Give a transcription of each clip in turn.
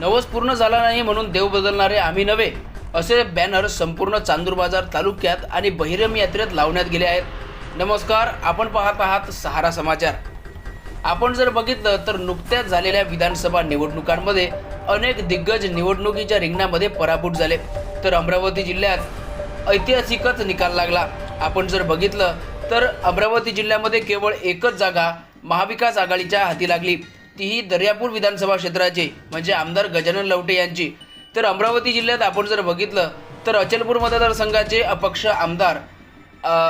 नवस पूर्ण झाला नाही म्हणून देव बदलणारे आम्ही नव्हे असे बॅनर संपूर्ण चांदूर बाजार तालुक्यात आणि बहिरम यात्रेत लावण्यात गेले आहेत. नमस्कार आपण पाहत आहात सहारा समाचार. आपण जर बघितलं तर नुकत्याच झालेल्या विधानसभा निवडणुकांमध्ये अनेक दिग्गज निवडणुकीच्या रिंगणामध्ये पराभूत झाले. तर अमरावती जिल्ह्यात ऐतिहासिकच निकाल लागला. आपण जर बघितलं तर अमरावती जिल्ह्यामध्ये केवळ एकच जागा महाविकास आघाडीच्या हाती लागली. तीही दर्यापूर विधानसभा क्षेत्राची म्हणजे आमदार गजानन लवटे यांची. तर अमरावती जिल्ह्यात आपण जर बघितलं तर अचलपूर मतदारसंघाचे अपक्ष आमदार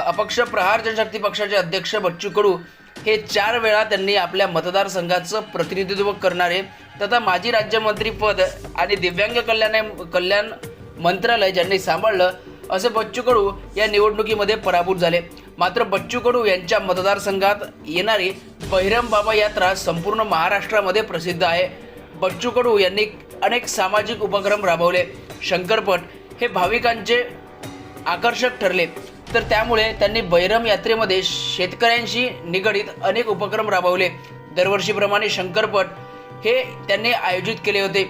अपक्ष प्रहार जनशक्ती पक्षाचे अध्यक्ष बच्चू कडू हे चार वेळा त्यांनी आपल्या मतदारसंघाचं प्रतिनिधित्व करणारे तथा माजी राज्यमंत्रीपद आणि दिव्यांग कल्याण कल्याण मंत्रालय ज्यांनी सांभाळलं असे बच्चू कडू या निवडणुकीमध्ये पराभूत झाले. मात्र बच्चू कडू यांच्या मतदारसंघात येणारी बहिरम बाबा यात्रा संपूर्ण महाराष्ट्रामध्ये प्रसिद्ध आहे. बच्चू कडू यांनी अनेक सामाजिक उपक्रम राबवले. शंकरपट हे भाविकांचे आकर्षक ठरले. तर त्यामुळे त्यांनी बहिरम यात्रेमध्ये शेतकऱ्यांशी निगडीत अनेक उपक्रम राबवले. दरवर्षीप्रमाणे शंकरपट हे त्यांनी आयोजित केले होते.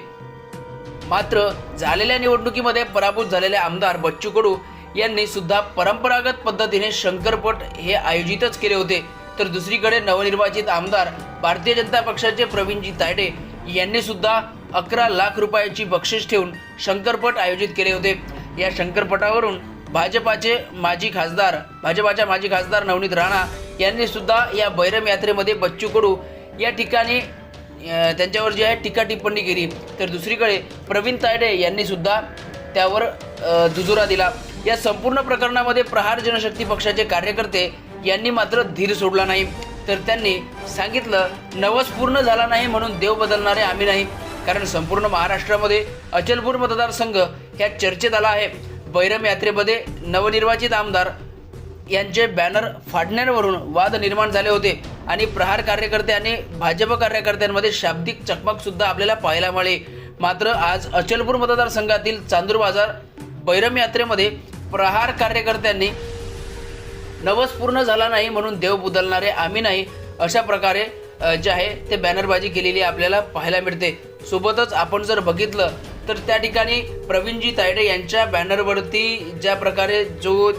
मात्र झालेल्या निवडणुकीमध्ये पराभूत झालेले आमदार बच्चू कडू यांनी सुद्धा परंपरागत पद्धतीने शंकरपट हे आयोजितच केले होते. तर दुसरीकडे नवनिर्वाचित आमदार भारतीय जनता पक्षाचे प्रवीणजी तायडे यांनी सुद्धा अकरा लाख रुपयाची बक्षीस ठेवून शंकरपट आयोजित केले होते. या शंकरपटावरून भाजपाचे माजी खासदार भाजपाच्या माजी खासदार नवनीत राणा यांनी सुद्धा या बैरम यात्रेमध्ये बच्चू कडू या ठिकाणी त्यांच्यावर जी आहे टीका टिप्पणी केली. तर दुसरीकडे प्रवीण तायडे यांनी सुद्धा त्यावर दुजोरा दिला. या संपूर्ण प्रकरणामध्ये प्रहार जनशक्ती पक्षाचे कार्यकर्ते यांनी मात्र धीर सोडला नाही. तर त्यांनी सांगितलं नवस पूर्ण झाला नाही म्हणून देव बदलणारे आम्ही नाही. कारण संपूर्ण महाराष्ट्रामध्ये अचलपूर मतदारसंघ ह्या चर्चेत आला आहे. बैरम यात्रेमध्ये नवनिर्वाचित आमदार यांचे बॅनर फाडण्यावरून वाद निर्माण झाले होते आणि प्रहार कार्यकर्ते आणि भाजप कार्यकर्त्यांमध्ये शाब्दिक चकमकसुद्धा आपल्याला पाहायला मिळाली. मात्र आज अचलपूर मतदारसंघातील चांदूर बाजार बैरम यात्रेमध्ये प्रहार कार्यकर्त्यांनी नवस पूर्ण झाला नाही म्हणून देव बदलणारे आम्ही नाही अशा प्रकारे जे आहे ते बॅनरबाजी केलेली आपल्याला पाहायला मिळते. सोबतच आपण जर बघितलं तर त्या ठिकाणी प्रवीणजी तायडे यांच्या बॅनरवरती ज्या प्रकारे जो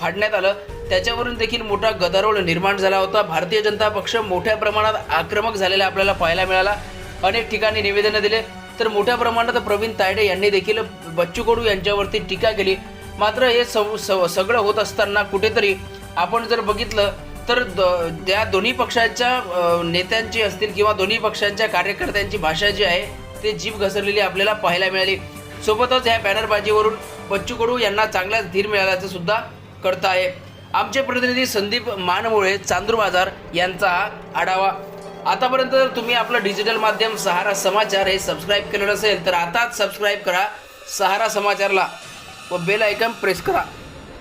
फाडण्यात आलं त्याच्यावरून देखील मोठा गदारोळ निर्माण झाला होता. भारतीय जनता पक्ष मोठ्या प्रमाणात आक्रमक झालेला आपल्याला पाहायला मिळाला. अनेक ठिकाणी निवेदनं दिले. तर मोठ्या प्रमाणात प्रवीण तायडे यांनी देखील बच्चू कडू यांच्यावरती टीका केली. मात्र हे सव सव- सगळं होत असताना कुठेतरी आपण जर बघितलं तर द- त्या दोन्ही पक्षाच्या नेत्यांची असतील किंवा दोन्ही पक्षांच्या कार्यकर्त्यांची भाषा जी आहे ते जीभ घसरलेली आपल्याला पाहायला मिळाली. सोबतच ह्या बॅनरबाजीवरून बच्चू कडू यांना चांगलाच धीर मिळाल्याचं सुद्धा करता आहे आमचे प्रतिनिधी संदीप मानमुळे चांदूर बाजार यांचा आढावा. आतापर्यंत जर तुम्ही आपलं डिजिटल माध्यम सहारा समाचार हे सबस्क्राईब केलं नसेल तर आताच सबस्क्राईब करा सहारा समाचारला. व बेल आयकॉन प्रेस करा